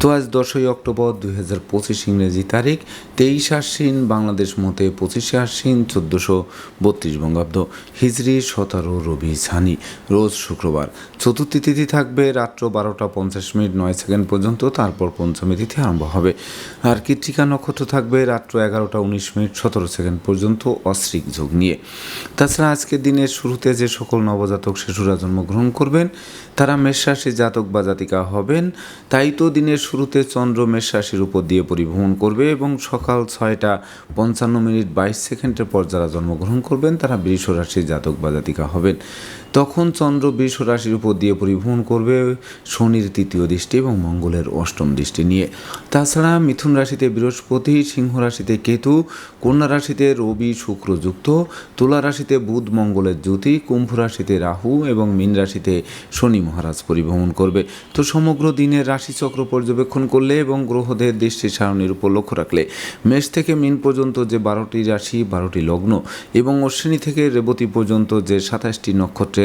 তো আজ দশই অক্টোবর দুই হাজার পঁচিশ ইংরেজি তারিখ, তেইশ আশ্বিন বাংলাদেশ মতে পঁচিশে আশ্বিন চোদ্দোশো বত্রিশ বঙ্গাব্দ হিজড়ি সতেরো রবি ছানি রোজ শুক্রবার। চতুর্থী তিথি থাকবে রাত্র বারোটা পঞ্চাশ মিনিট নয় সেকেন্ড পর্যন্ত, তারপর পঞ্চমী তিথি আরম্ভ হবে। আর কৃত্রিকা নক্ষত্র থাকবে রাত্র এগারোটা উনিশ মিনিট সতেরো সেকেন্ড পর্যন্ত অশ্রিক যোগ নিয়ে। তাছাড়া আজকের দিনের শুরুতে যে সকল নবজাতক শিশুরা জন্মগ্রহণ করবেন, তারা মেষরাশি জাতক বা জাতিকা হবেন, তাই তো দিনের শুরুতে চন্দ্র মেষ রাশির উপর দিয়ে পরিভ্রমণ করবে এবং সকাল ছয়টা পঞ্চান্ন মিনিট বাইশ সেকেন্ডের পর যারা জন্মগ্রহণ করবেন, তারা বৃষ রাশির জাতক বা জাতিকা হবেন। তখন চন্দ্র বৃষ রাশির উপর দিয়ে পরিভ্রমণ করবে শনির তৃতীয় দৃষ্টি এবং মঙ্গলের অষ্টম দৃষ্টি নিয়ে। তাছাড়া মিথুন রাশিতে বৃহস্পতি, সিংহ রাশিতে কেতু, কন্যা রাশিতে রবি, শুক্র যুক্ত, তুলা রাশিতে বুধ, মঙ্গলের জ্যোতি, কুম্ভ রাশিতে রাহু এবং মীন রাশিতে শনি মহারাজ পরিভ্রমণ করবে। তো সমগ্র দিনের রাশিচক্র পর্যবেক্ষণ করলে এবং গ্রহদের দৃষ্টি সারণীর উপর লক্ষ্য রাখলে মেষ থেকে মিন পর্যন্ত যে বারোটি রাশি, বারোটি লগ্ন এবং অশ্বিনী থেকে রেবতী পর্যন্ত যে সাতাশটি নক্ষত্রের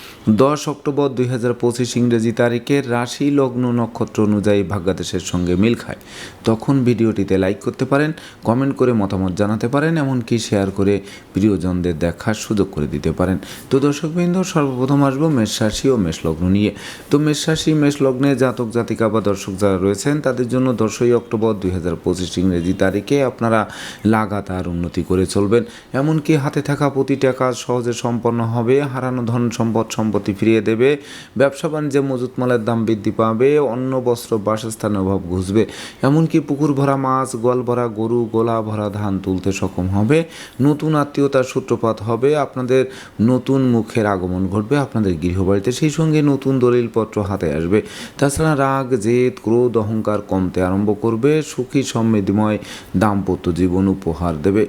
দশ অক্টোবর দুই হাজার পঁচিশ ইংরেজি তারিখের রাশি লগ্ন নক্ষত্র অনুযায়ী ভাগ্যাদেশের সঙ্গে মিল খায়। তখন ভিডিওটিতে লাইক করতে পারেন, কমেন্ট করে মতামত জানাতে পারেন, এমনকি শেয়ার করে প্রিয়জনদের দেখার সুযোগ করে দিতে পারেন। তো দর্শকবৃন্দ, সর্বপ্রথম আসব মেষ রাশি ও মেষ লগ্ন নিয়ে। তো মেষ রাশি, মেষ লগ্নে জাতক, জাতিকা বা দর্শক যারা রয়েছেন, তাদের জন্য দশই অক্টোবর দুই হাজার পঁচিশ ইংরেজি তারিখে আপনারা লাগাতার উন্নতি করে চলবেন। এমনকি হাতে থাকা প্রতিটা কাজ সহজে সম্পন্ন হবে। হারানো ধন সম্পদ সম্পত্তি ফিরিয়ে দেবে। ব্যবসা বাণিজ্যে মজুত মালের দাম বৃদ্ধি পাবে, অন্ন, বস্ত্র, বাসস্থানের অভাব ঘুষবে এমনকি পুকুর ভরা মাছ, গোয়াল ভরা গরু, গোলা ভরা ধান তুলতে সক্ষম হবে। নতুন আত্মীয়তার সূত্রপাত হবে। আপনাদের নতুন মুখের আগমন ঘটবে। আপনাদের গৃহবাড়িতে সেই সঙ্গে নতুন দলিলপত্র হাতে আসবে। তাছাড়া রাগ, জেদ, ক্রোধ, অহংকার কমতে আরম্ভ করবে। সুখী, সমৃদ্ধিময়, দাম্পত্য জীবন উপহার দেবে।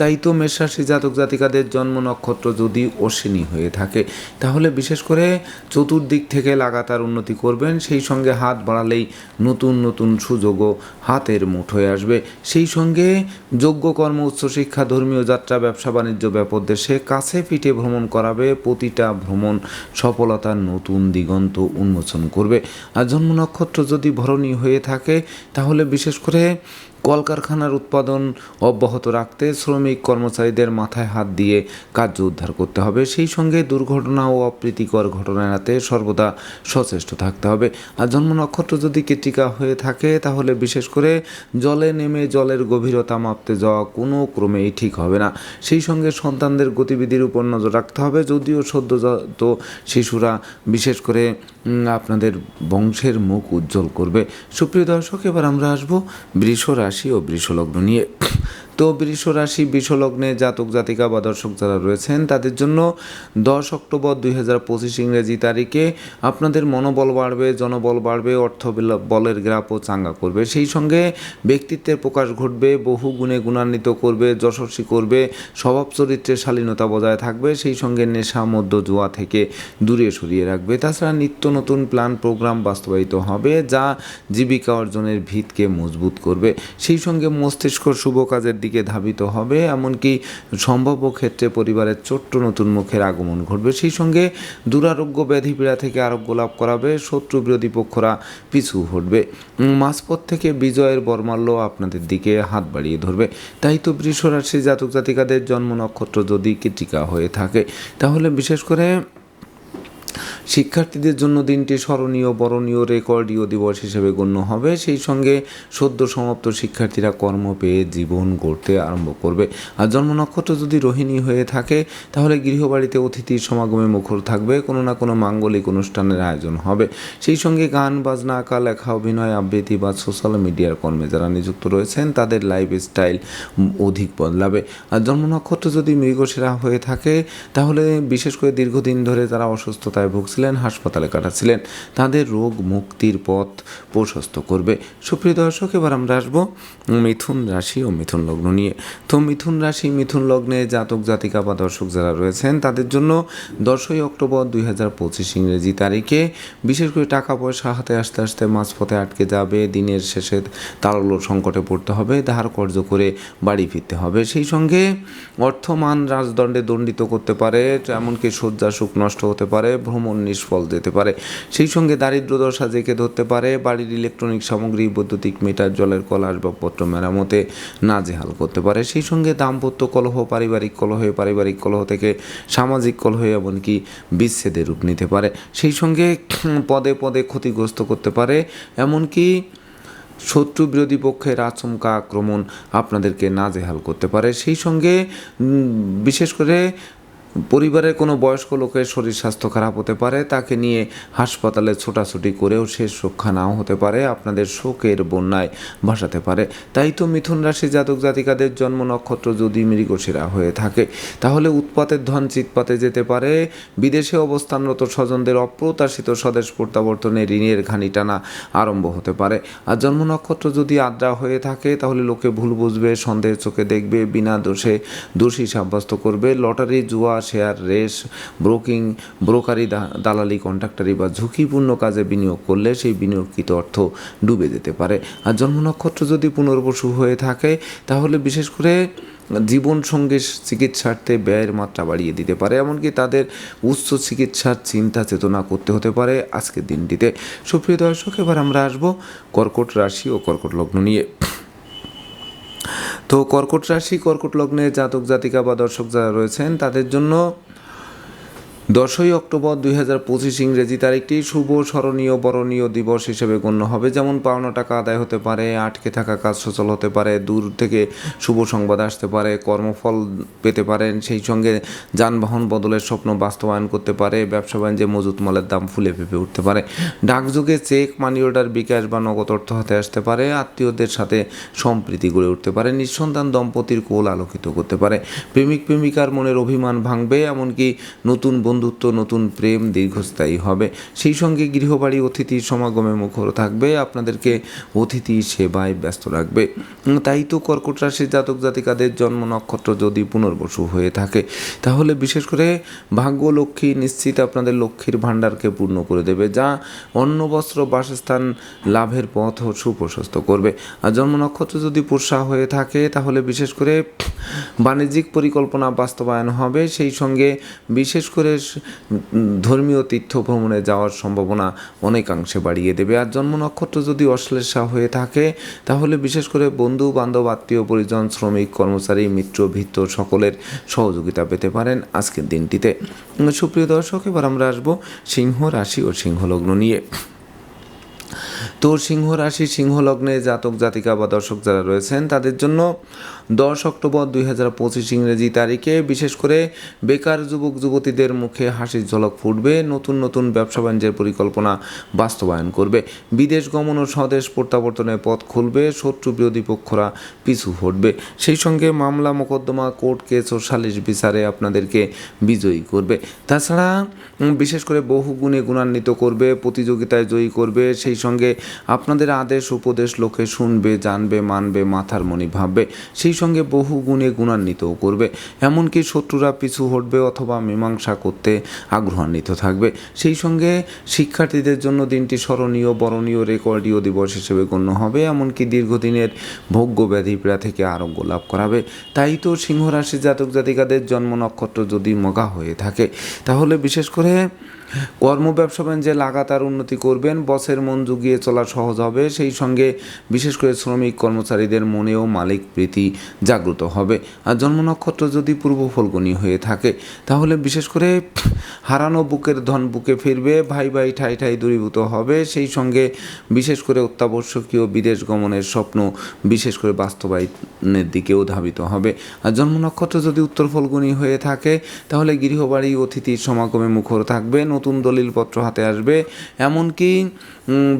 তাই তো মেষরাশি জাতক জাতিকাদের জন্ম নক্ষত্র যদি অশ্বিনী হয়ে থাকে, তাহলে বিশেষ করে চতুর্দিক থেকে লাগাতার উন্নতি করবেন, সেই সঙ্গে হাত বাড়ালেই নতুন নতুন সুযোগও হাতের মুঠোয় আসবে। সেই সঙ্গে যোগ্য কর্ম উচ্চশিক্ষা ধর্মীয় যাত্রা, ব্যবসা, বাণিজ্য ব্যাপক দেশে কাছে পিঠে ভ্রমণ করাবে, প্রতিটা ভ্রমণ সফলতার নতুন দিগন্ত উন্মোচন করবে। আর জন্ম নক্ষত্র যদি ভরণী হয়ে থাকে, তাহলে বিশেষ করে কলকারখানার উৎপাদন অব্যাহত রাখতে শ্রমিক কর্মচারীদের মাথায় হাত দিয়ে কার্য উদ্ধার করতে হবে। সেই সঙ্গে দুর্ঘটনা ও অপ্রীতিকর ঘটনা এড়াতে সর্বদা সচেষ্ট থাকতে হবে। আর জন্ম নক্ষত্র যদি কেটিকা হয়ে থাকে, তাহলে বিশেষ করে জলে নেমে জলের গভীরতা মাপতে যাওয়া কোনো ক্রমেই ঠিক হবে না। সেই সঙ্গে সন্তানদের গতিবিধির উপর নজর রাখতে হবে। যদিও সদ্যজাত শিশুরা বিশেষ করে আপনাদের বংশের মুখ উজ্জ্বল করবে। সুপ্রিয় দর্শক, এবার আমরা আসব বৃষ রাশি ও বৃষলগ্ন নিয়ে তো বৃষ রাশি বৃষলগ্নে জাতক, জাতিকা বা দর্শক যারা রয়েছেন, তাদের জন্য দশ অক্টোবর দুই হাজার পঁচিশ ইংরেজি তারিখে আপনাদের মনোবল বাড়বে, জনবল বাড়বে, অর্থ বিল- বলের গ্রাপও চাঙ্গা করবে। সেই সঙ্গে ব্যক্তিত্বের প্রকাশ ঘটবে, বহু গুণে গুণান্বিত করবে, যশস্বী করবে, স্বভাব চরিত্রের শালীনতা বজায় থাকবে, সেই সঙ্গে নেশা মধ্য জুয়া থেকে দূরে সরিয়ে রাখবে। তাছাড়া নিত্য নতুন প্ল্যান, প্রোগ্রাম বাস্তবায়িত হবে, যা জীবিকা অর্জনের ভিতকে মজবুত করবে। সেই সঙ্গে মস্তিষ্ক শুভ কাজের দিকে ধাবিত হবে, এমনকি সম্ভাব্য ক্ষেত্রে পরিবারের ছোট্ট নতুন মুখের আগমন ঘটবে। সেই সঙ্গে দুরারোগ্য ব্যাধি পীড়া থেকে আরোগ্য লাভ করাবে, শত্রু বিরোধী পক্ষরা পিছু হটবে। মাঝপথ থেকে বিজয়ের বর্মাল্য আপনাদের দিকে হাত বাড়িয়ে ধরবে। তাই তো বৃষ রাশি জাতক জাতিকাদের জন্ম নক্ষত্র যদি কৃতিকা হয়ে থাকে, তাহলে বিশেষ করে শিক্ষার্থীদের জন্য দিনটি স্মরণীয়, বরণীয়, রেকর্ডীয় দিবস হিসেবে গণ্য হবে। সেই সঙ্গে সদ্য সমাপ্ত শিক্ষার্থীরা কর্ম পেয়ে জীবন গড়তে আরম্ভ করবে। আর জন্ম নক্ষত্র যদি রোহিণী হয়ে থাকে, তাহলে গৃহবাড়িতে অতিথির সমাগমে মুখর থাকবে। কোনো না কোনো মাঙ্গলিক অনুষ্ঠানের আয়োজন হবে। সেই সঙ্গে গান, বাজনা, আঁকা, লেখা, অভিনয়, আবৃত্তি বা সোশ্যাল মিডিয়ার কর্মে যারা নিযুক্ত রয়েছেন, তাদের লাইফ স্টাইল অধিক বদলাবে। আর জন্ম নক্ষত্র যদি মৃগশিরা হয়ে থাকে, তাহলে বিশেষ করে দীর্ঘদিন ধরে তারা অসুস্থতায় ভুগছিলেন। কাটাচ্ছিলেন হাসপাতালে কাটাচ্ছিলেন। তাদের রোগ মুক্তির পথ প্রশস্ত করবে। সুপ্রিয় দর্শক, এবার আমরা আসব মিথুন রাশি ও মিথুন লগ্ন নিয়ে। তো মিথুন রাশি, মিথুন লগ্নে জাতক, জাতিকা বা দর্শক যারা রয়েছেন, তাদের জন্য দশই অক্টোবর দুই হাজার পঁচিশ ইংরেজি তারিখে বিশেষ করে টাকা পয়সা হাতে আসতে আসতে মাঝপথে আটকে যাবে। দিনের শেষে তারল্য সংকটে পড়তে হবে, ধার কর্য করে বাড়ি ফিরতে হবে। সেই সঙ্গে অর্থমান রাজদণ্ডে দণ্ডিত করতে পারে, এমনকি শয্যা সুখ নষ্ট হতে পারে, ভ্রমণ নিষ্ফল যেতে পারে। সেই সঙ্গে দারিদ্র দশা জেঁকে ধরতে পারে। বাড়ির ইলেকট্রনিক সামগ্রী, বৈদ্যুতিক মিটার জলের কল, আসবাবপত্র মেরামতে নাজেহাল করতে পারে। সেই সঙ্গে দাম্পত্য কলহ, পারিবারিক কলহে, পারিবারিক কলহ থেকে সামাজিক কলহে এমনকি বিচ্ছেদের রূপ নিতে পারে। সেই সঙ্গে পদে পদে ক্ষতিগ্রস্ত করতে পারে। এমনকি শত্রু বিরোধী পক্ষের আচমকা আক্রমণ আপনাদেরকে নাজেহাল করতে পারে। সেই সঙ্গে বিশেষ করে পরিবারের কোনো বয়স্ক লোকের শরীর স্বাস্থ্য খারাপ হতে পারে, তাকে নিয়ে হাসপাতালে ছোটাছুটি করেও শেষ রক্ষা নাও হতে পারে, আপনাদের শোকের বন্যায় ভাসাতে পারে। তাই তো মিথুন রাশি জাতক জাতিকাদের জন্ম নক্ষত্র যদি মৃগশিরা হয়ে থাকে, তাহলে উৎপাতের ধন চিৎপাতে যেতে পারে। বিদেশে অবস্থানরত স্বজনদের অপ্রত্যাশিত স্বদেশ প্রত্যাবর্তনে ঋণের ঘানি টানা আরম্ভ হতে পারে। আর জন্ম নক্ষত্র যদি আদ্রা হয়ে থাকে, তাহলে লোকে ভুল বুঝবে, সন্দেহের চোখে দেখবে, বিনা দোষে দোষী সাব্যস্ত করবে লটারি জুয়া শেয়ার রেস ব্রোকিং, ব্রোকারি দালালি, কন্ট্রাক্টারি বা ঝুঁকিপূর্ণ কাজে বিনিয়োগ করলে সেই বিনিয়োগকৃত অর্থ ডুবে যেতে পারে। আর জন্ম নক্ষত্র যদি পুনর্বসু হয়ে থাকে, তাহলে বিশেষ করে জীবন সঙ্গে চিকিৎসার্থে ব্যয়ের মাত্রা বাড়িয়ে দিতে পারে। এমনকি তাদের উচ্চ চিকিৎসার চিন্তা চেতনা করতে হতে পারে আজকের দিনটিতে। সুপ্রিয় দর্শক, এবার আমরা আসব কর্কট রাশি ও কর্কট লগ্ন নিয়ে। তো কর্কট রাশি কর্কট লগ্নে জাতক জাতিকা বা দর্শক যারা রয়েছেন তাদের জন্য দশই অক্টোবর দুই হাজার পঁচিশ ইংরেজি তারিখটি শুভ, স্মরণীয়, বরণীয় দিবস হিসেবে গণ্য হবে। যেমন পাওনা টাকা আদায় হতে পারে, আটকে থাকা কাজ সচল হতে পারে, দূর থেকে শুভ সংবাদ আসতে পারে, কর্মফল পেতে পারেন, সেই সঙ্গে যানবাহন বদলের স্বপ্ন বাস্তবায়ন করতে পারে, ব্যবসা বাণিজ্যে মজুত মালের দাম ফুলে ফেপে উঠতে পারে। ডাকযোগে চেক, মানি অর্ডার, বিকাশ বা নগদ অর্থ হাতে আসতে পারে, আত্মীয়দের সাথে সম্প্রীতি গড়ে উঠতে পারে, নিঃসন্তান দম্পতির কোল আলোকিত করতে পারে। প্রেমিক, প্রেমিকার মনের অভিমান ভাঙবে, এমনকি নতুন বন্ধুত্ব, নতুন প্রেম দীর্ঘস্থায়ী হবে। সেই সঙ্গে গৃহবাড়ি অতিথির সমাগমে মুখর থাকবে। আপনাদেরকে অতিথি সেবায় ব্যস্ত রাখবে। তাই তো কর্কট রাশির জাতক জাতিকাদের জন্ম নক্ষত্র যদি পুনর্বসু হয়ে থাকে, তাহলে বিশেষ করে ভাগ্য লক্ষ্মী নিশ্চিত আপনাদের লক্ষ্মীর ভাণ্ডারকে পূর্ণ করে দেবে, যা অন্ন, বস্ত্র, বাসস্থান, লাভের পথ সুপ্রশস্ত করবে। আর জন্ম নক্ষত্র যদি পোষা হয়ে থাকে, তাহলে বিশেষ করে বাণিজ্যিক পরিকল্পনা বাস্তবায়ন হবে। সেই সঙ্গে বিশেষ করে ধর্মীয় তীর্থ ভ্রমণে যাওয়ার সম্ভাবনা অনেকাংশে বাড়িয়ে দেবে। আর জন্ম নক্ষত্র যদি অশ্লেষা হয়ে থাকে, তাহলে বিশেষ করে বন্ধু, বান্ধব, আত্মীয়, পরিজন, শ্রমিক, কর্মচারী, মিত্র, ভিত্ত সকলের সহযোগিতা পেতে পারেন আজকের দিনটিতে। সুপ্রিয় দর্শক, এবার আমরা আসব সিংহ রাশি ও সিংহলগ্ন নিয়ে। তো সিংহ রাশি সিংহ লগ্নে জাতক, জাতিকা বা দর্শক যারা রয়েছেন, তাদের জন্য দশ অক্টোবর দুই হাজার পঁচিশ ইংরেজি তারিখে বিশেষ করে বেকার যুবক, যুবতীদের মুখে হাসির ঝলক ফুটবে, নতুন নতুন ব্যবসা বাণিজ্যের পরিকল্পনা বাস্তবায়ন করবে, বিদেশ গমন ও স্বদেশ প্রত্যাবর্তনের পথ খুলবে, শত্রু বিরোধী পক্ষরা পিছু হটবে। সেই সঙ্গে মামলা, মোকদ্দমা, কোর্ট কেস ও সালিশ বিচারে আপনাদেরকে বিজয়ী করবে। তাছাড়া বিশেষ করে বহু গুণে গুণান্বিত করবে, প্রতিযোগিতায় জয়ী করবে, সেই সঙ্গে আপনাদের আদেশ, উপদেশ, লোকে শুনবে, জানবে, মানবে, মাথার মনি ভাববে, সেই সঙ্গে বহু গুণে গুণান্বিতও করবে। এমনকি শত্রুরা পিছু হটবে অথবা মীমাংসা করতে আগ্রহান্বিত থাকবে। সেই সঙ্গে শিক্ষার্থীদের জন্য দিনটি স্মরণীয়, বরণীয়, রেকর্ডীয় দিবস হিসেবে গণ্য হবে। এমনকি দীর্ঘদিনের ভোগ্য ব্যাধি পীড়া থেকে আরোগ্য লাভ করাবে। তাই তো সিংহরাশি জাতক জাতিকাদের জন্ম নক্ষত্র যদি মগা হয়ে থাকে, তাহলে বিশেষ করে কর্ম ব্যবসা বাণিজ্যে লাগাতার উন্নতি করবেন, বসের মন জুগিয়ে চলা সহজ হবে। সেই সঙ্গে বিশেষ করে শ্রমিক কর্মচারীদের মনেও মালিক প্রীতি জাগ্রত হবে। আর জন্ম নক্ষত্র যদি পূর্ব ফলগুনি হয়ে থাকে, তাহলে বিশেষ করে হারানো বুকের ধন বুকে ফিরবে, ভাই ভাই ঠাই ঠাই দূরীভূত হবে। সেই সঙ্গে বিশেষ করে অত্যাবশ্যকীয় বিদেশ গমনের স্বপ্ন বিশেষ করে বাস্তবায়নের দিকেও ধাবিত হবে। আর জন্ম নক্ষত্র যদি উত্তর ফলগুনি হয়ে থাকে, তাহলে গৃহবাড়ি অতিথির সমাগমে মুখর থাকবে। নতুন দলিলপত্র হাতে আসবে, এমনকি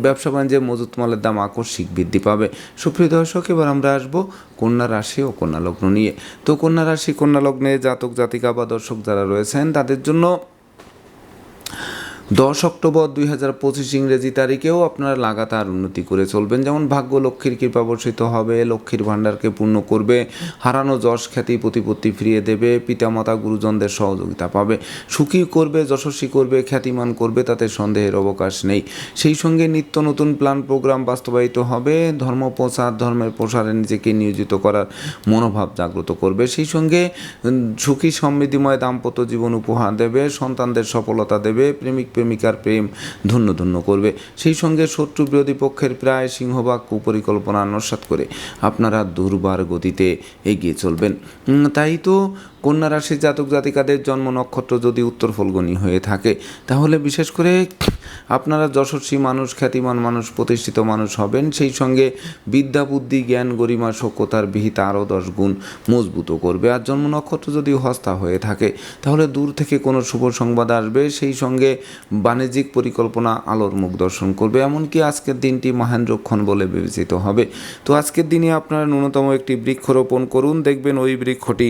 ব্যবসা বাণিজ্যে মজুত মালের দাম আকস্মিক বৃদ্ধি পাবে। সুপ্রিয় দর্শক, এবার আমরা আসব কন্যা রাশি ও কন্যা লগ্ন নিয়ে। তো কন্যা রাশি, কন্যা লগ্নে জাতক, জাতিকা বা দর্শক যারা রয়েছেন, তাদের জন্য দশ অক্টোবর দুই হাজার পঁচিশ ইংরেজি তারিখেও আপনারা লাগাতার উন্নতি করে চলবেন। যেমন ভাগ্য লক্ষ্মীর কৃপা বর্ষিত হবে, লক্ষ্মীর ভাণ্ডারকে পূর্ণ করবে, হারানো যশ খ্যাতি প্রতিপত্তি ফিরিয়ে দেবে, পিতামাতা, গুরুজনদের সহযোগিতা পাবে, সুখী করবে, যশস্বী করবে, খ্যাতিমান করবে, তাতে সন্দেহের অবকাশ নেই। সেই সঙ্গে নিত্য নতুন প্ল্যান প্রোগ্রাম বাস্তবায়িত হবে, ধর্ম প্রচার, ধর্মের প্রসারে নিজেকে নিয়োজিত করার মনোভাব জাগ্রত করবে। সেই সঙ্গে সুখী সমৃদ্ধিময় দাম্পত্য জীবন উপহার দেবে, সন্তানদের সফলতা দেবে প্রেমিক প্রেমিকার প্রেম ধন্য ধন্য করবে। সেই সঙ্গে শত্রু বিরোধী পক্ষের প্রায় সিংহভাগ কুপরিকল্পনা নস্বাত করে আপনারা দুর্বার গতিতে এগিয়ে চলবেন। তাই তো কন্যা রাশির জাতক জাতিকাদের জন্ম নক্ষত্র যদি উত্তর ফলগুনি হয়ে থাকে, তাহলে বিশেষ করে আপনারা যশস্বী মানুষ, খ্যাতিমান মানুষ, প্রতিষ্ঠিত মানুষ হবেন। সেই সঙ্গে বিদ্যা, বুদ্ধি, জ্ঞান, গরিমা সক্যতার বিহিত আরও দশ গুণ মজবুত করবে। আর জন্ম নক্ষত্র যদি হস্তা হয়ে থাকে, তাহলে দূর থেকে কোনো শুভ সংবাদ আসবে। সেই সঙ্গে বাণিজ্যিক পরিকল্পনা আলোর মুখ দর্শন করবে। এমনকি আজকের দিনটি মহেন্দ্রক্ষণ বলে বিবেচিত হবে। তো আজকের দিনে আপনারা ন্যূনতম একটি বৃক্ষরোপণ করুন। দেখবেন ওই বৃক্ষটি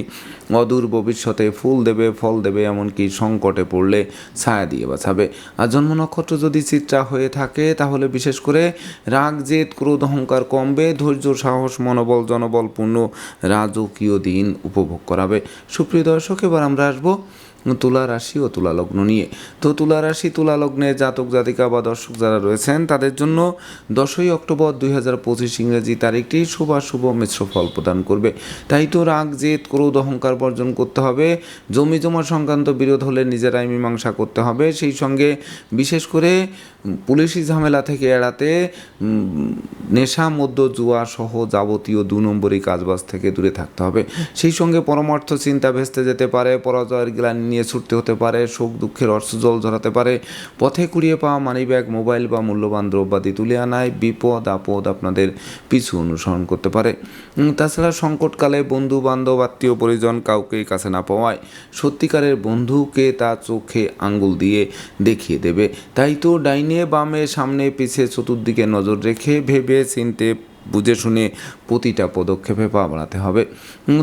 অদূর ভবিষ্যতে ফুল দেবে, ফল দেবে, এমনকি সংকটে পড়লে ছায়া দিয়ে বাঁচাবে। আর জন্ম নক্ষত্র যদি চিত্রা হয়ে থাকে, তাহলে বিশেষ করে রাগ, জেদ, ক্রোধ, অহংকার কমবে, ধৈর্য, সাহস, মনোবল, জনবলপূর্ণ, রাজকীয় দিন উপভোগ করাবে। সুপ্রিয় দর্শক, এবার আমরা আসব তুলা রাশি ও তুলা লগ্ন নিয়ে। তো তুলা রাশি, তুলা লগ্নে জাতক, জাতিকা বা দর্শক যারা রয়েছেন, তাদের জন্য দশই অক্টোবর দুই হাজার পঁচিশ ইংরেজি তারিখটি শুভাশুভ মিশ্র ফল প্রদান করবে। তাই তো রাগ, জেদ, ক্রোধ, অহংকার বর্জন করতে হবে। জমি জমা সংক্রান্ত বিরোধ হলে নিজেরাই মীমাংসা করতে হবে। সেই সঙ্গে বিশেষ করে পুলিশি ঝামেলা থেকে এড়াতে নেশা মধ্য জুয়া সহ যাবতীয় দু নম্বরই কাজবাজ থেকে দূরে থাকতে হবে। সেই সঙ্গে পরমার্থ চিন্তা ভেস্তে যেতে পারে। পরাজয়ের গ্লানি নিয়ে ছুটতে হতে পারে, শোক, দুঃখের অর্থ জল ঝরাতে পারে। পথে কুড়িয়ে পাওয়া মানিব্যাগ, মোবাইল বা মূল্যবান দ্রব্যাদি তুলে আনায় বিপদ আপদ আপনাদের পিছু অনুসরণ করতে পারে। তাছাড়া সংকটকালে বন্ধু বান্ধব আত্মীয়, পরিজন কাউকেই কাছে না পাওয়ায় সত্যিকারের বন্ধুকে তা চোখে আঙ্গুল দিয়ে দেখিয়ে দেবে। তাই তো ডাইনে বামে সামনে পিছে চতুর্দিকে নজর রেখে ভেবে চিনতে বুঝে শুনে প্রতিটা পদক্ষেপে পা বাড়াতে হবে।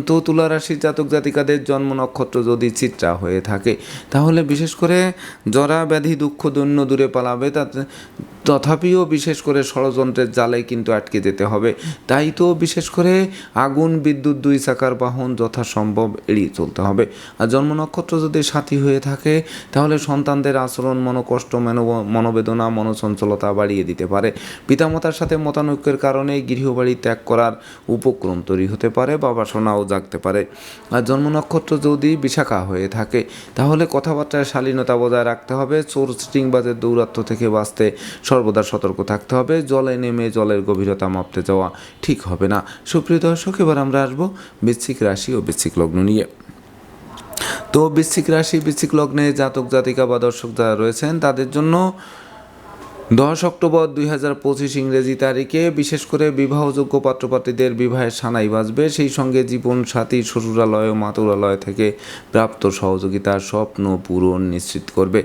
তো তুলা রাশির জাতক জাতিকাদের জন্ম নক্ষত্র যদি চিত্রা হয়ে থাকে, তাহলে বিশেষ করে জরা, ব্যাধি, দুঃখ, দৈন্য দূরে পালাবে। তাতে, তথাপিও বিশেষ করে ষড়যন্ত্রের জালে কিন্তু আটকে যেতে হবে। তাই তো বিশেষ করে আগুন, বিদ্যুৎ, দুই চাকার বাহন যথাসম্ভব এড়িয়ে চলতে হবে। আর জন্ম নক্ষত্র যদি সাথী হয়ে থাকে, তাহলে সন্তানদের আচরণ, মনোকষ্ট মনো- মনোবেদনা, মনোচঞ্চলতা বাড়িয়ে দিতে পারে। পিতামাতার সাথে মতানৈক্যের কারণে গৃহবাড়ি ত্যাগ করার উপক্রম তৈরি হতে পারে বা বাসনাও জাগতে পারে। আর জন্ম নক্ষত্র যদি বিশাখা হয়ে থাকে, তাহলে কথাবার্তায় শালীনতা বজায় রাখতে হবে, চোর স্ট্রিংবাজের দৌরাত্ম থেকে বাঁচতে সর্বদা সতর্ক থাকতে হবে, জলে নেমে জলের গভীরতা মাপতে যাওয়া ঠিক হবে না। সুপ্রিয় দর্শক, এবার আমরা আসব বৃশ্চিক রাশি ও বৃশ্চিক লগ্ন নিয়ে। তো বৃশ্চিক রাশি, বৃশ্চিক লগ্নে জাতক জাতিকা বা দর্শক যারা রয়েছেন, তাদের জন্য দশ অক্টোবর দুই হাজার পঁচিশ ইংরেজি তারিখে বিশেষ করে বিবাহযোগ্য পাত্রপাত্রীদের বিবাহের সানাই বাজবে। সেই সঙ্গে জীবন সাথী, শ্বশুরালয় ও মাতুরালয় থেকে প্রাপ্ত সহযোগিতার স্বপ্ন পূরণ নিশ্চিত করবে।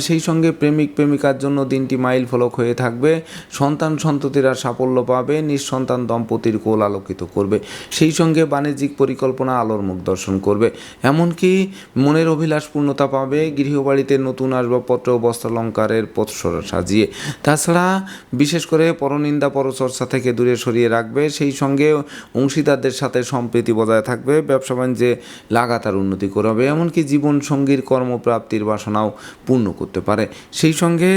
সেই সঙ্গে প্রেমিক প্রেমিকার জন্য দিনটি মাইল ফলক হয়ে থাকবে। সন্তান সন্ততিরা সাফল্য পাবে, নিঃসন্তান দম্পতির কোল আলোকিত করবে। সেই সঙ্গে বাণিজ্যিক পরিকল্পনা আলোর মুখ দর্শন করবে। এমনকি মনের অভিলাষ পূর্ণতা পাবে, গৃহবাড়িতে নতুন আসবাবপত্র বস্ত্রালঙ্কারের পথসরা সাজিয়ে। তাছাড়া বিশেষ করে পরনিন্দা পরচর্চা থেকে দূরে সরিয়ে রাখবে, সেই সঙ্গে অংশীদারদের সাথে সম্প্রীতি বজায় থাকবে, ব্যবসা বাণিজ্যে লাগাতার উন্নতি করবে, এমনকি জীবন সঙ্গীর কর্মপ্রাপ্তির বাসনাও পূর্ণ করতে পারে। সেই সঙ্গে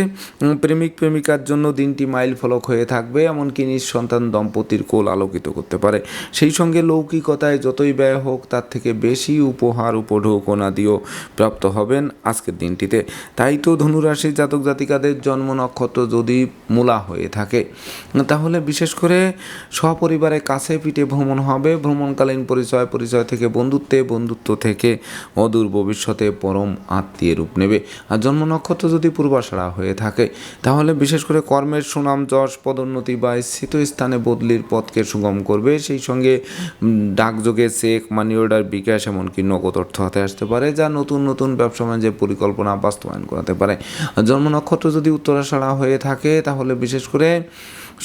প্রেমিক প্রেমিকার জন্য দিনটি মাইল ফলক হয়ে থাকবে, এমনকি নিঃসন্তান দম্পতির কোল আলোকিত করতে পারে। সেই সঙ্গে লৌকিকতায় যতই ব্যয় হোক, তার থেকে বেশি উপহার উপঢৌক দিয়েও প্রাপ্ত হবেন আজকের দিনটিতে। তাই তো ধনুরাশির জাতক জাতিকাদের জন্ম নক্ষত্র যদি মূলা হয়ে থাকে, তাহলে বিশেষ করে সপরিবারে কাছে পিঠে ভ্রমণ হবে। ভ্রমণকালীন পরিচয় পরিচয় থেকে বন্ধুত্বে, বন্ধুত্ব থেকে অদূর ভবিষ্যতে পরম আত্মীয় রূপ নেবে। আর জন্ম নক্ষত্র যদি পূর্বাশাড়া হয়ে থাকে, তাহলে বিশেষ করে কর্মের সুনাম, যশ, পদোন্নতি বা স্থিত স্থানে বদলির পথকে সুগম করবে। সেই সঙ্গে ডাকযোগে চেক মানি অর্ডার বিকাশ এমনকি নগদ অর্থ হাতে আসতে পারে, যা নতুন নতুন ব্যবসা বাণিজ্যের পরিকল্পনা বাস্তবায়ন করাতে পারে। জন্ম নক্ষত্র যদি উত্তরাষাড়া হয়ে থাকে, তাহলে বিশেষ করে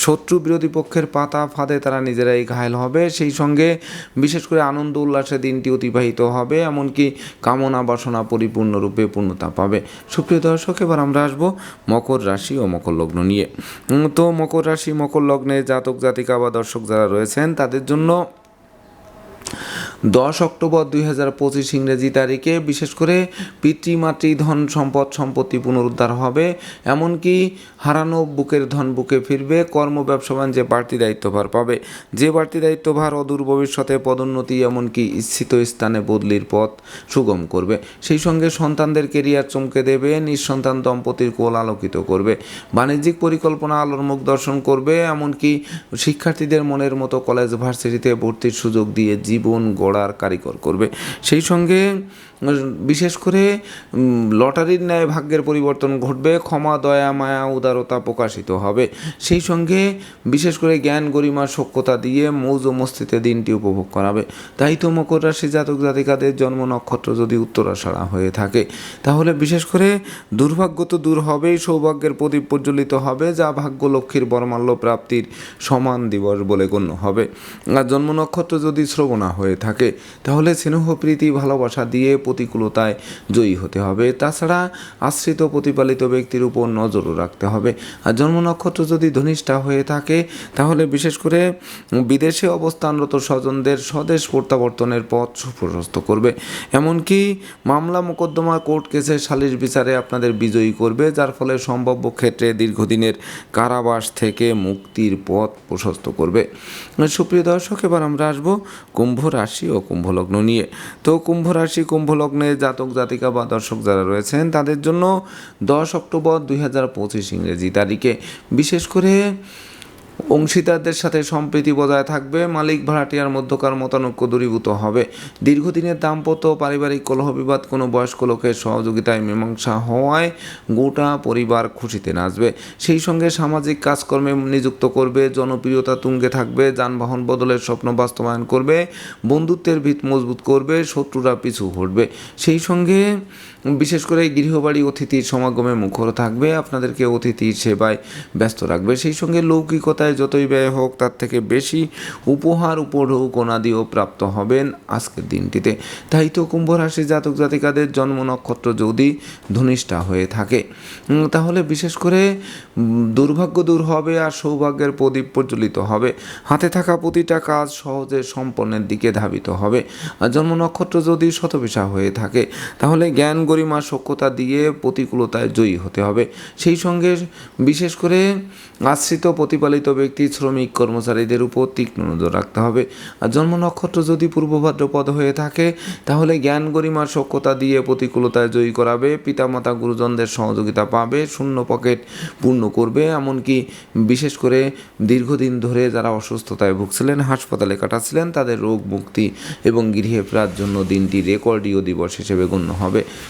শত্রু বিরোধী পক্ষের পাতা ফাঁদে তারা নিজেরাই ঘায়ল হবে। সেই সঙ্গে বিশেষ করে আনন্দ উল্লাসে দিনটি অতিবাহিত হবে, এমনকি কামনা বাসনা পরিপূর্ণরূপে পূর্ণতা পাবে। সুপ্রিয় দর্শক, এবার আমরা আসব মকর রাশি ও মকর লগ্ন নিয়ে। তো মকর রাশি, মকর লগ্নে জাতক জাতিকা বা দর্শক যারা রয়েছেন, তাদের জন্য দশ অক্টোবর দুই হাজার পঁচিশ ইংরেজি তারিখে বিশেষ করে পিতৃমাতৃ ধন সম্পদ সম্পত্তি পুনরুদ্ধার হবে, এমনকি হারানো বুকের ধন বুকে ফিরবে, কর্ম ব্যবসা যে বাড়তি দায়িত্বভার পাবে। যে বাড়তি দায়িত্বভার অদূর ভবিষ্যতে পদোন্নতি এমনকি ইচ্ছিত স্থানে বদলির পথ সুগম করবে। সেই সঙ্গে সন্তানদের কেরিয়ার চমকে দেবে, নিঃসন্তান দম্পতির কোল আলোকিত করবে। বাণিজ্যিক পরিকল্পনা আলোর মুখ দর্শন করবে, এমনকি শিক্ষার্থীদের মনের মতো কলেজ ভার্সিটিতে ভর্তির সুযোগ দিয়ে জীবন গড়ার কারিগর করবে। সেই সঙ্গে বিশেষ করে লটারির ন্যায় ভাগ্যের পরিবর্তন ঘটবে, ক্ষমা, দয়া, মায়া, উদারতা প্রকাশিত হবে। সেই সঙ্গে বিশেষ করে জ্ঞান, গরিমা সক্ষতা দিয়ে মৌজ মস্তিতে দিনটি উপভোগ করাবে। তাই তো মকর রাশি জাতক জাতিকাদের জন্ম নক্ষত্র যদি উত্তরাষাড়া হয়ে থাকে, তাহলে বিশেষ করে দুর্ভাগ্য তো দূর হবেই, সৌভাগ্যের প্রদীপ প্রজ্বলিত হবে, যা ভাগ্য লক্ষ্মীর বরমাল্য প্রাপ্তির সমান দিবস বলে গণ্য হবে। আর জন্ম নক্ষত্র যদি শ্রবণা হয়ে থাকে, তাহলে স্নেহ, প্রীতি, ভালোবাসা দিয়ে প্রতিকূলতায় জয়ী হতে হবে। তাছাড়া আশ্রিত প্রতিপালিত ব্যক্তির উপর নজরও রাখতে হবে। আর জন্ম নক্ষত্র যদি ধনিষ্ঠা হয়ে থাকে, তাহলে বিশেষ করে বিদেশে অবস্থানরত স্বজনদের স্বদেশ প্রত্যাবর্তনের পথ সুপ্রশস্ত করবে। এমনকি মামলা মোকদ্দমা কোর্ট কেসে সালিশ বিচারে আপনাদের বিজয়ী করবে, যার ফলে সম্ভাব্য ক্ষেত্রে দীর্ঘদিনের কারাবাস থেকে মুক্তির পথ প্রশস্ত করবে। সুপ্রিয় দর্শক, এবার আমরা আসব কুম্ভ রাশি ও কুম্ভ লগ্ন নিয়ে। তো কুম্ভ রাশি কুম্ভ লগ্নে জাতক, জাতিকা বা দর্শক যারা রয়েছেন, তাদের জন্য দশ অক্টোবর দুই হাজার পঁচিশ ইংরেজি তারিখে। বিশেষ করে অংশীদারদের সাথে সম্প্রীতি বজায় থাকবে। মালিক ভাড়াটিয়ার মধ্যকার মতানৈক্য দূরীভূত হবে। দীর্ঘদিনের দাম্পত্য পারিবারিক কলহ বিবাদ কোনো বয়স্ক লোকের সহযোগিতায় মীমাংসা হওয়ায় গোটা পরিবার খুশিতে নাচবে। সেই সঙ্গে সামাজিক কাজকর্মে নিযুক্ত করবে, জনপ্রিয়তা তুঙ্গে থাকবে, যানবাহন বদলের স্বপ্ন বাস্তবায়ন করবে, বন্ধুত্বের ভিত মজবুত করবে, শত্রুরা পিছু হটবে। সেই সঙ্গে বিশেষ করে গৃহবাড়ি অতিথির সমাগমে মুখর থাকবে, আপনাদেরকে অতিথির সেবায় ব্যস্ত রাখবে। সেই সঙ্গে লৌকিকতায় যতই ব্যয় হোক, তার থেকে বেশি উপহার উপঢৌকনাদিও প্রাপ্ত হবেন আজকের দিনটিতে। তাই তো কুম্ভ রাশি জাতক জাতিকাদের জন্ম নক্ষত্র যদি ধনিষ্ঠা হয়ে থাকে। তাহলে বিশেষ করে দুর্ভাগ্য দূর হবে আর সৌভাগ্যের প্রদীপ প্রজ্বলিত হবে। হাতে থাকা প্রতিটা কাজ সহজে সম্পন্নের দিকে ধাবিত হবে। আর জন্ম নক্ষত্র যদি শতবিশা হয়ে থাকে, তাহলে জ্ঞান গরিমা সক্ষতা দিয়ে প্রতিকূলতায় জয়ী হতে হবে। সেই সঙ্গে বিশেষ করে আশ্রিত প্রতিপালিত ব্যক্তি, শ্রমিক, কর্মচারীদের উপর তীক্ষ্ণ নজর রাখতে হবে। আর জন্ম নক্ষত্র যদি পূর্ব ভাদ্রপদ হয়ে থাকে, তাহলে জ্ঞান গরিমার সক্ষতা দিয়ে প্রতিকূলতায় জয়ী করাবে, পিতামাতা গুরুজনদের সহযোগিতা পাবে, শূন্য পকেট পূর্ণ করবে। এমনকি বিশেষ করে দীর্ঘদিন ধরে যারা অসুস্থতায় ভুগছিলেন, হাসপাতালে কাটাচ্ছিলেন, তাদের রোগ মুক্তি এবং গৃহে ফেরার জন্য দিনটি রেকর্ডীয় দিবস হিসেবে গণ্য হবে।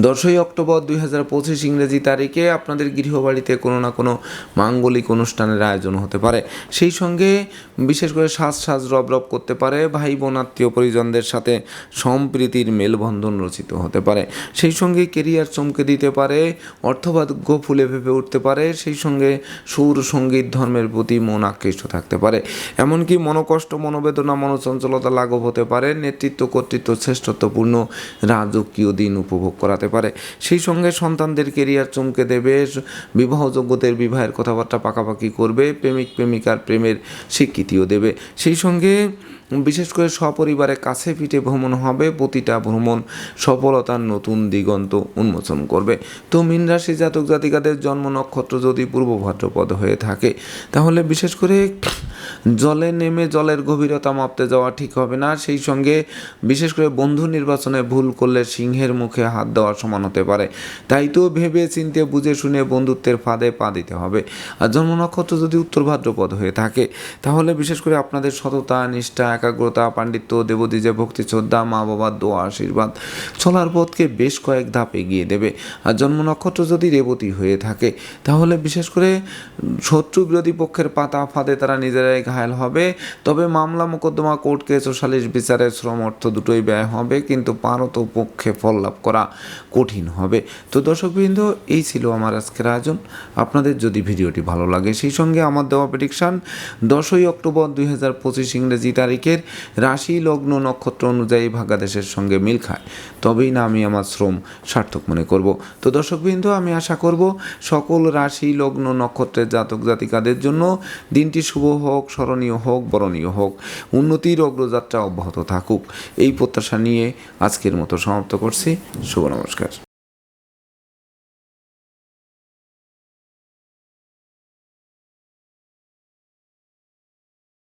দশই অক্টোবর দুই হাজার পঁচিশ ইংরেজি তারিখে আপনাদের গৃহবাড়িতে কোনো না কোনো মাঙ্গলিক অনুষ্ঠানের আয়োজন হতে পারে। সেই সঙ্গে বিশেষ করে সাজ সাজ রব রব করতে পারে ভাই বোন আত্মীয় পরিজনদের সাথে সম্প্রীতির মেলবন্ধন রচিত হতে পারে। সেই সঙ্গে কেরিয়ার চমকে দিতে পারে অর্থভাগ্য ফুলে ভেবে উঠতে পারে, সেই সঙ্গে সুর, সংগীত, ধর্মের প্রতি মন আকৃষ্ট থাকতে পারে। এমনকি মনোকষ্ট, মনোবেদনা, মনোচঞ্চলতা লাঘব হতে পারে, নেতৃত্ব কর্তৃত্ব শ্রেষ্ঠত্বপূর্ণ, রাজকীয় দিন উপভোগ করাতে পারে। সেই সঙ্গে সন্তানদের কেরিয়ার চমকে দেবে, বিবাহযোগ্যদের বিবাহের কথাবার্তা পাকাপাকি করবে প্রেমিক প্রেমিকার প্রেমের স্বীকৃতিও দেবে। সেই সঙ্গে বিশেষ করে সপরিবারে কাছে পিঠে ভ্রমণ হবে, প্রতিটা ভ্রমণ সফলতার নতুন দিগন্ত উন্মোচন করবে। তো মীন রাশি জাতক জাতিকাদের জন্ম নক্ষত্র যদি পূর্ব ভাদ্রপদ হয়ে থাকে, তাহলে বিশেষ করে জলে নেমে জলের গভীরতা মাপতে যাওয়া ঠিক হবে না। সেই সঙ্গে বিশেষ করে বন্ধু নির্বাচনে ভুল করলে সিংহের মুখে হাত দেওয়া সমান হতে পারে। তাই তো ভেবে চিনতে বুঝে শুনে বন্ধুত্বের ফাঁদে পা দিতে হবে। আর জন্ম নক্ষত্র যদি উত্তর ভাদ্রপদ হয়ে থাকে, তাহলে বিশেষ করে আপনাদের সততা, নিষ্ঠা একাগ্রতা, পাণ্ডিত্য দেবদ্বীজে ভক্তি, শ্রদ্ধা, মা বাবার দোয়া, আশীর্বাদ চলার পথকে বেশ কয়েক ধাপ এগিয়ে দেবে। আর জন্ম নক্ষত্র যদি রেবতী হয়ে থাকে, তাহলে বিশেষ করে শত্রু বিরোধী পক্ষের পাতা ফাঁদে তারা নিজেরাই ঘায়ল হবে। তবে মামলা, মোকদ্দমা, কোর্ট কেস ও সালিশ বিচারে শ্রম অর্থ দুটোই ব্যয় হবে, কিন্তু পারত পক্ষে ফল লাভ করা কঠিন হবে। তো দর্শকবৃন্দ, এই ছিল আমার আজকের আয়োজন। আপনাদের যদি ভিডিওটি ভালো লাগে, সেই সঙ্গে আমার দেওয়া প্রেডিকশান দশই অক্টোবর দুই হাজার পঁচিশ ইংরেজি তারিখের রাশি লগ্ন নক্ষত্র অনুযায়ী ভাগাদেশের সঙ্গে মিল খায়। তবেই না আমি আমার শ্রম সার্থক মনে করব। তো দর্শকবৃন্দ, আমি আশা করব সকল রাশি লগ্ন নক্ষত্রের জাতক জাতিকাদের জন্য দিনটি শুভ হোক, স্মরণীয় হোক, বরণীয় হোক। উন্নতির অগ্রযাত্রা অব্যাহত থাকুক। এই প্রত্যাশা নিয়ে আজকের মতো সমাপ্ত করছি। শুভ নমস্কার।